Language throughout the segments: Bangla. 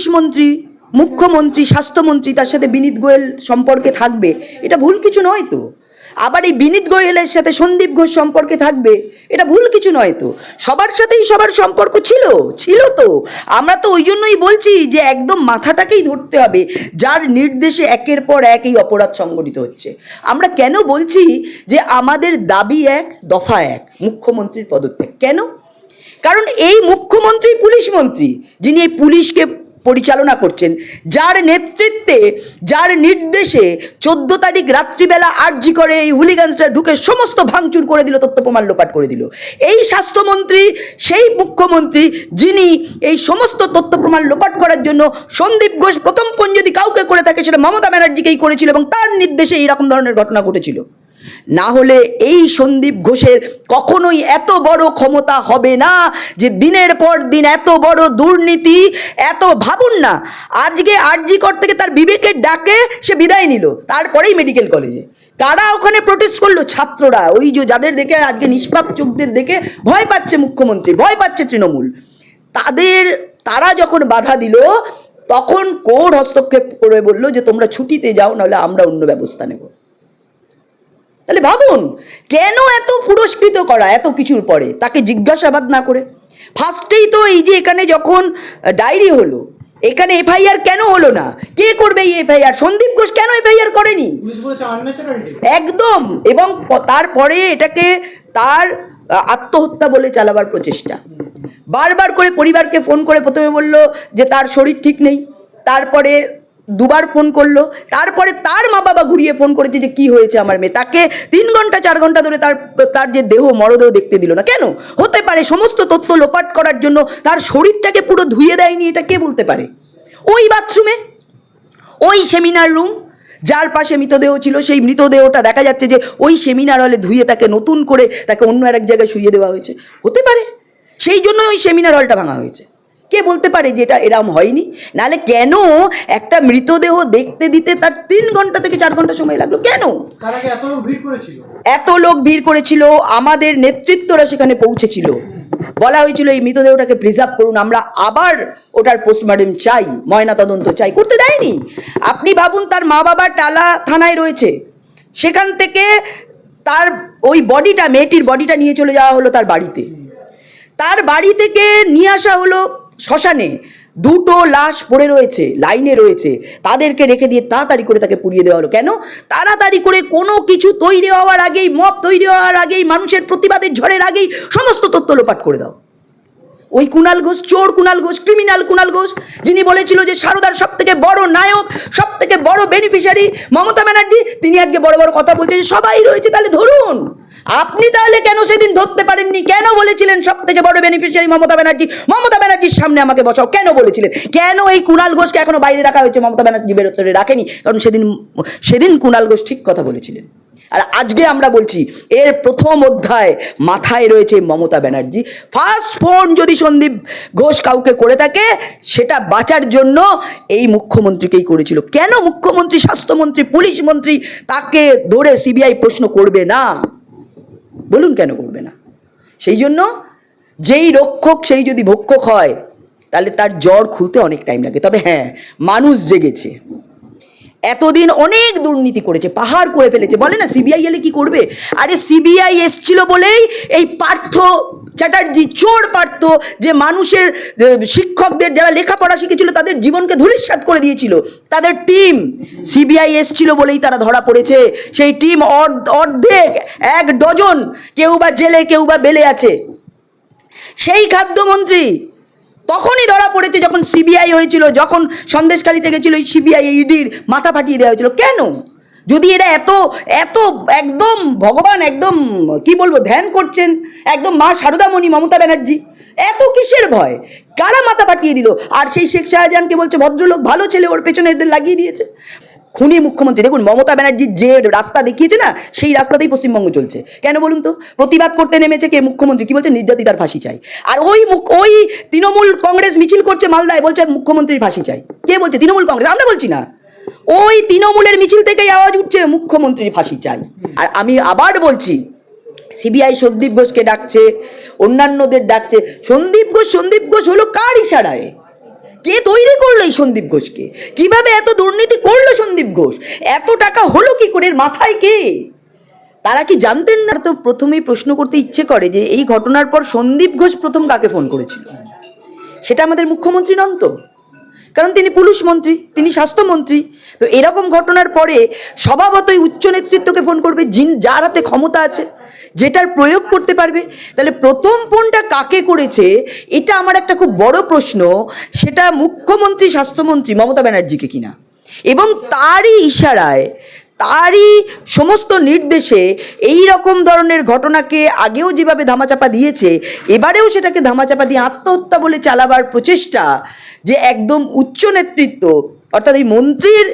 পুলিশ মন্ত্রী, মুখ্যমন্ত্রী, স্বাস্থ্যমন্ত্রী তার সাথে বিনীত গোয়েল সম্পর্কে থাকবে। এটা ভুল কিছু নয় তো। আবার এই বিনীত গোয়েলের সাথে সন্দীপ ঘোষ সম্পর্কে থাকবে, এটা ভুল কিছু নয় তো। সবার সাথেই সবার সম্পর্ক ছিল ছিল তো। আমরা তো ওই জন্যই বলছি যে একদম মাথাটাকেই ধরতে হবে, যার নির্দেশে একের পর এক এই অপরাধ সংগঠিত হচ্ছে। আমরা কেন বলছি যে আমাদের দাবি এক, দফা এক, মুখ্যমন্ত্রীর পদত্যাগ? কেন? কারণ এই মুখ্যমন্ত্রী, পুলিশ মন্ত্রী, যিনি এই পুলিশকে পরিচালনা করছেন। যার নেতৃত্বে, যার নির্দেশে চোদ্দ তারিখ রাত্রিবেলা আর্জি করে এই হুলিগান্সরা ঢুকে সমস্ত ভাঙচুর করে দিল, তথ্য প্রমাণ লোপাট করে দিল। এই স্বাস্থ্যমন্ত্রী, সেই মুখ্যমন্ত্রী, যিনি এই সমস্ত তথ্য প্রমাণ লোপাট করার জন্য সন্দীপ ঘোষ প্রথম যদি কাউকে করে থাকে, সেটা মমতা ব্যানার্জিকেই করেছিল এবং তার নির্দেশে এইরকম ধরনের ঘটনা ঘটেছিল। না হলে এই সন্দীপ ঘোষের কখনোই এত বড় ক্ষমতা হবে না যে দিনের পর দিন এত বড় দুর্নীতি, এত ভাবুন না। আজকে আরজিকর থেকে তার বিবেকের ডাকে সে বিদায় নিল, তারপরেই মেডিকেল কলেজে কারা ওখানে প্রোটেস্ট করল? ছাত্ররা। ওই যে যাদের দেখে আজকে নিষ্পাপ চোখদের দেখে ভয় পাচ্ছে মুখ্যমন্ত্রী, ভয় পাচ্ছে তৃণমূল। তাদের, তারা যখন বাধা দিল, তখন কোর হস্তক্ষেপ করে বলল যে তোমরা ছুটিতে যাও, নাহলে আমরা অন্য ব্যবস্থা নেব। তাহলে ভাবুন কেন এত পুরস্কৃত করা এত কিছুর পরে? তাকে জিজ্ঞাসাবাদ না করে। ফার্স্টেই তো এই যে এখানে যখন ডায়েরি হলো এখানে এফআইআর কেন হলো না? কে করবে এই এফআইআর? সন্দীপ ঘোষ কেন এফআইআর করেনি? একদম এবং তারপরে এটাকে তার আত্মহত্যা বলে চালাবার প্রচেষ্টা। বারবার করে পরিবারকে ফোন করে প্রথমে বলল যে তার শরীর ঠিক নেই তারপরে দুবার ফোন করল, তারপরে তার মা বাবা ঘুরিয়ে ফোন করেছে যে কি হয়েছে আমার মেয়ে। তাকে তিন ঘণ্টা, চার ঘণ্টা ধরে তার তার যে দেহ মরদেহ দেখতে দিল না। কেন? হতে পারে সমস্ত তথ্য লোপাট করার জন্য তার শরীরটাকে পুরো ধুয়ে দেয়নি, এটা কে বলতে পারে? ওই বাথরুমে, ওই সেমিনার রুম, যার পাশে মৃতদেহ ছিল, সেই মৃতদেহটা দেখা যাচ্ছে যে ওই সেমিনার হলে ধুয়ে তাকে নতুন করে তাকে অন্য এক জায়গায় শুইয়ে দেওয়া হয়েছে। হতে পারে। সেই জন্য ওই সেমিনার হলটা ভাঙা হয়েছে। কে বলতে পারে যে এটা এরম হয়নি? নালে কেন একটা মৃতদেহ দেখতে দিতে তার তিন ঘণ্টা থেকে চার ঘণ্টা সময় লাগল? কেন? এত লোক ভিড় করেছিল। আমাদের নেতৃত্বরা সেখানে পৌঁছেছিল। বলা হয়েছিল এই মৃতদেহটাকে প্রিজার্ভ করুন আমরা আবার ওটার পোস্টমর্টম চাই ময়না তদন্ত চাই। করতে দেয়নি। আপনি ভাবুন তার মা বাবা টালা থানায় রয়েছে। সেখান থেকে তার ওই বডিটা মেয়েটির বডিটা নিয়ে চলে যাওয়া হলো তার বাড়িতে। তার বাড়ি থেকে নিয়ে আসা হলো শ্মশানে দুটো লাশ পড়ে রয়েছে, লাইনে রয়েছে। তাদেরকে রেখে দিয়ে তাড়াতাড়ি করে তাকে পুড়িয়ে দেওয়া হলো। কেন? তাড়াতাড়ি করে কোনো কিছু তৈরি হওয়ার আগেই মপ তৈরি হওয়ার আগেই, মানুষের প্রতিবাদের ঝড়ের আগেই সমস্ত তথ্য লোপাট করে দাও। ওই কুণাল ঘোষ, চোর কুণাল ঘোষ ক্রিমিনাল কুণাল ঘোষ, যিনি বলেছিল যে সারদার সব থেকে বড় নায়ক সব থেকে বড় বেনিফিশিয়ারি মমতা ব্যানার্জি, তিনি আজকে বড় বড় কথা বলছেন। সবাই রয়েছে, তাহলে ধরুন। আপনি তাহলে কেন সেদিন ধরতে পারেননি? কেন বলেছিলেন সব থেকে বড় বেনিফিশিয়ারি মমতা ব্যানার্জি? মমতা ব্যানার্জির সামনে আমাকে বসাও। কেন বলেছিলেন? কেন এই কুণাল ঘোষকে এখনও বাইরে রাখা হয়েছে? মমতা ব্যানার্জি বেরোতে রাখেনি। কারণ সেদিন সেদিন কুণাল ঘোষ ঠিক কথা বলেছিলেন। আর আজকে আমরা বলছি, এর প্রথম অধ্যায় মাথায় রয়েছে মমতা ব্যানার্জি। ফার্স্ট ফোন যদি সন্দীপ ঘোষ কাউকে করে থাকে, সেটা বাঁচার জন্য এই মুখ্যমন্ত্রীকেই করেছিল। কেন মুখ্যমন্ত্রী, স্বাস্থ্যমন্ত্রী, পুলিশ মন্ত্রী তাকে ধরে সিবিআই প্রশ্ন করবে না? বলুন কেন করবে না? সেই জন্য যেই রক্ষক সেই যদি ভক্ষক হয়, তাহলে তার জ্বর খুলতে অনেক টাইম লাগে। তবে হ্যাঁ মানুষ জেগেছে। এতদিন অনেক দুর্নীতি করেছে, পাহাড় করে ফেলেছে। বলে না সিবিআই এলে কি করবে? আরে সিবিআই এসছিল বলেই এই পার্থ চ্যাটার্জি চোর পার্থ যে মানুষের শিক্ষকদের যারা লেখাপড়া শিখেছিল তাদের জীবনকে ধূলিসাৎ করে দিয়েছিল। তাদের টিম সিবিআই এসছিল বলেই তারা ধরা পড়েছে। সেই টিম অর্ধেক, এক ডজন কেউ বা জেলে, কেউ বা বেলে আছে। সেই খাদ্যমন্ত্রী তখনই ধরা পড়েছে যখন সিবিআই হয়েছিল, যখন সন্দেশখালিতে গেছিল, এই সিবিআই ইডির মাথা ফাটিয়ে দেওয়া হয়েছিল। কেন? যদি এরা এত এত একদম ভগবান, একদম, কি বলব, ধ্যান করছেন, একদম মা শারদামণি মমতা ব্যানার্জি, এত কিসের ভয়? কারা মাথা ফাটিয়ে দিল? আর সেই শেখ শাহজাহানকে বলছে, ভদ্রলোক ভালো ছেলে, ওর পেছনে এদের লাগিয়ে দিয়েছে। খুনি মুখ্যমন্ত্রী, দেখুন, মমতা ব্যানার্জি যে রাস্তা দেখিয়েছে না, সেই রাস্তাতেই পশ্চিমবঙ্গ চলছে। কেন বলুন তো? প্রতিবাদ করতে নেমেছে কে মুখ্যমন্ত্রী? কি বলছে? নির্যাতিতার ফাঁসি চাই। আর ওই ওই তৃণমূল কংগ্রেস মিছিল করছে মালদায়, বলছে মুখ্যমন্ত্রীর ফাঁসি চাই। কে বলছে? তৃণমূল কংগ্রেস, আমরা বলছি না। ওই তৃণমূলের মিছিল থেকেই আওয়াজ উঠছে, মুখ্যমন্ত্রীর ফাঁসি চাই। আর আমি আবার বলছি, সিবিআই সন্দীপ ঘোষকে ডাকছে, অন্যান্যদের ডাকছে, সন্দীপ ঘোষ সন্দীপ ঘোষ হলো কার ইশারায়? কে তৈরি করল এই সন্দীপ ঘোষকে? কীভাবে এত দুর্নীতি করল সন্দীপ ঘোষ? এত টাকা হলো কি করে? মাথায় কে? তারা কি জানতেন না? তো প্রথমেই প্রশ্ন করতে ইচ্ছে করে যে এই ঘটনার পর সন্দীপ ঘোষ প্রথম কাকে ফোন করেছিল? সেটা আমাদের মুখ্যমন্ত্রী নন তো। কারণ তিনি পুলিশ মন্ত্রী, তিনি স্বাস্থ্যমন্ত্রী তো এরকম ঘটনার পরে স্বভাবতই উচ্চ নেতৃত্বকে ফোন করবে যিন যার হাতে ক্ষমতা আছে, যেটার প্রয়োগ করতে পারবে। তাহলে প্রথম ফোনটা কাকে করেছে, এটা আমার একটা খুব বড় প্রশ্ন। সেটা মুখ্যমন্ত্রী, স্বাস্থ্যমন্ত্রী মমতা ব্যানার্জিকে কিনা। এবং তারই ইশারায় তারই সমস্ত নির্দেশে এই রকম ধরনের ঘটনাকে আগেও যেভাবে ধামাচাপা দিয়েছে, এবারেও সেটাকে ধামাচাপা দিয়ে আত্মহত্যা বলে চালাবার প্রচেষ্টা যে একদম উচ্চ নেতৃত্ব, অর্থাৎ এই মন্ত্রীর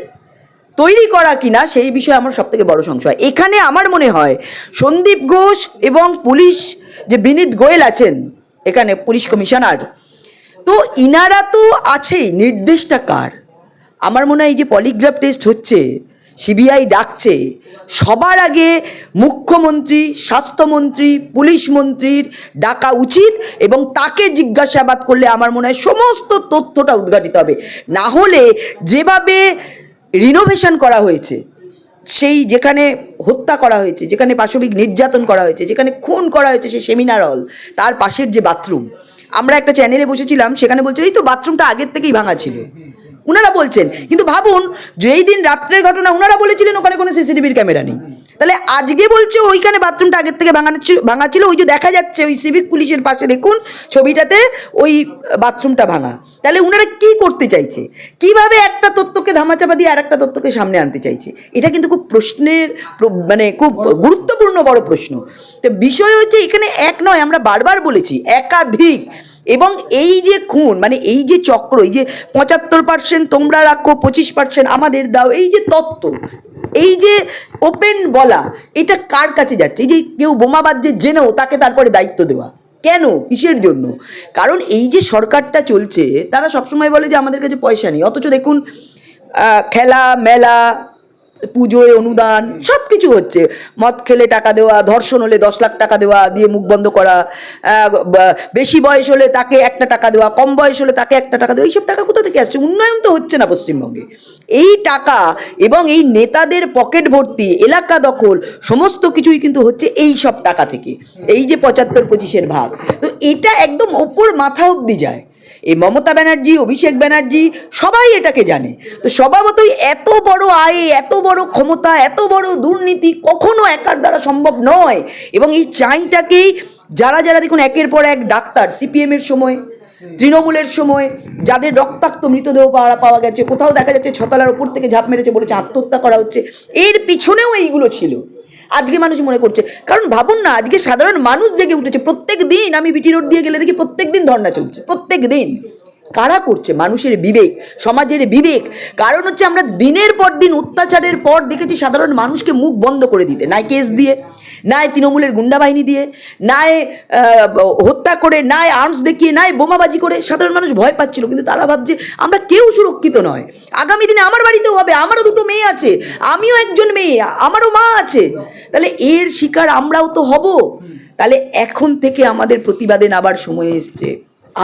তৈরি করা কিনা, সেই বিষয়ে আমার সব থেকে বড় সংশয়। এখানে আমার মনে হয় সন্দীপ ঘোষ এবং পুলিশ যে বিনীত গোয়েল আছেন, এখানে পুলিশ কমিশনার, তো ইনারা তো আছেই, নির্দেশটা কার? আমার মনে হয় এই যে পলিগ্রাফ টেস্ট হচ্ছে সিবিআই ডাকছে, সবার আগে মুখ্যমন্ত্রী, স্বাস্থ্যমন্ত্রী, পুলিশ মন্ত্রীর ডাকা উচিত এবং তাকে জিজ্ঞাসাবাদ করলে আমার মনে হয় সমস্ত তথ্যটা উদ্ঘাটিত হবে। না হলে যেভাবে রিনোভেশন করা হয়েছে, সেই যেখানে হত্যা করা হয়েছে, যেখানে পাশবিক নির্যাতন করা হয়েছে, যেখানে খুন করা হয়েছে সেই সেমিনার হল তার পাশের যে বাথরুম আমরা একটা চ্যানেলে বসেছিলাম, সেখানে বলছে, এই তো বাথরুমটা আগের থেকেই ভাঙা ছিল। উনারা বলছেন। কিন্তু ভাবুন যে এই দিন রাত্রের ঘটনা উনারা বলেছিলেন, ওখানে কোনো সিসিটিভির ক্যামেরা নেই। তাহলে আজকে বলছে ওইখানে বাথরুমটা আগের থেকে ভাঙানো ভাঙা ছিল, ওই যে দেখা যাচ্ছে ওই সিভিক পুলিশের পাশে দেখুন, ছবিটাতে ওই বাথরুমটা ভাঙা। তাহলে উনারা কি করতে চাইছে? কীভাবে একটা তথ্যকে ধামাচাপা দিয়ে আর একটা তথ্যকে সামনে আনতে চাইছে? এটা কিন্তু খুব প্রশ্নের প্র- মানে খুব গুরুত্বপূর্ণ বড় প্রশ্ন। তো বিষয় হচ্ছে এখানে এক নয়, আমরা বারবার বলেছি, একাধিক। এবং এই যে খুন মানে এই যে চক্র, এই যে পঁচাত্তর পার্সেন্ট তোমরা রাখো, পঁচিশ পার্সেন্ট আমাদের দাও, এই যে তত্ত্ব, এই যে ওপেন বলা, এটা কার কাছে যাচ্ছে? এই যে কেউ বোমাবাদ যে জেনেও তাকে তারপরে দায়িত্ব দেওয়া। কেন? কিসের জন্য? কারণ এই যে সরকারটা চলছে, তারা সবসময় বলে যে আমাদের কাছে পয়সা নেই। অথচ দেখুন খেলা, মেলা পুজোয় অনুদান সব কিছু হচ্ছে। মদ খেলে টাকা দেওয়া ধর্ষণ হলে দশ লাখ টাকা দেওয়া দিয়ে মুখ বন্ধ করা বেশি বয়স হলে তাকে একটা টাকা দেওয়া কম বয়স হলে তাকে একটা টাকা দেওয়া এইসব টাকা কোথা থেকে আসছে? উন্নয়ন তো হচ্ছে না পশ্চিমবঙ্গে। এই টাকা এবং এই নেতাদের পকেট ভর্তি এলাকা দখল সমস্ত কিছুই কিন্তু হচ্ছে এই সব টাকা থেকে। এই যে পঁচাত্তর পঁচিশের ভাগ। তো এটা একদম ওপর মাথা অবধি যায়। এই মমতা ব্যানার্জি, অভিষেক ব্যানার্জি, সবাই এটাকে জানে। তো স্বভাবতই এত বড় আয়, এত বড় ক্ষমতা, এত বড় দুর্নীতি কখনো একার দ্বারা সম্ভব নয়। এবং এই চাইটাকেই যারা যারা দেখুন একের পর এক ডাক্তার সিপিএমের সময়, তৃণমূলের সময়, যাদের রক্তাক্ত মৃতদেহ পাওয়া পাওয়া গেছে, কোথাও দেখা যাচ্ছে ছতলার উপর থেকে ঝাঁপ মেরেছে বলেছে, আত্মহত্যা করা হচ্ছে, এর পিছনেও এইগুলো ছিল। আজকে মানুষ মনে করছে। কারণ ভাবুন না, আজকে সাধারণ মানুষ জেগে উঠেছে। প্রত্যেক দিন আমি বিটি রোড দিয়ে গেলে দেখি প্রত্যেক দিন ধর্না চলছে। প্রত্যেক দিন। কারা করছে? মানুষের বিবেক, সমাজের বিবেক। কারণ হচ্ছে আমরা দিনের পর দিন অত্যাচারের পর দেখেছি সাধারণ মানুষকে মুখ বন্ধ করে দিতে। নাই কেস দিয়ে নাই তৃণমূলের গুন্ডা বাহিনী দিয়ে নাই হত্যা করে নাই আর্মস দেখিয়ে নাই বোমাবাজি করে সাধারণ মানুষ ভয় পাচ্ছিল। কিন্তু তারা ভাবছে, আমরা কেউ সুরক্ষিত নয়। আগামী দিনে আমার বাড়িতেও হবে, আমারও দুটো মেয়ে আছে, আমিও একজন মেয়ে, আমারও মা আছে। তাহলে এর শিকার আমরাও তো হব। তাহলে এখন থেকে আমাদের প্রতিবাদে নাবার সময় এসছে।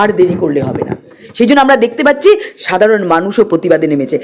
আর দেরি করলে হবে না। সেই জন্য আমরা দেখতে পাচ্ছি সাধারণ মানুষও প্রতিবাদে নেমেছে।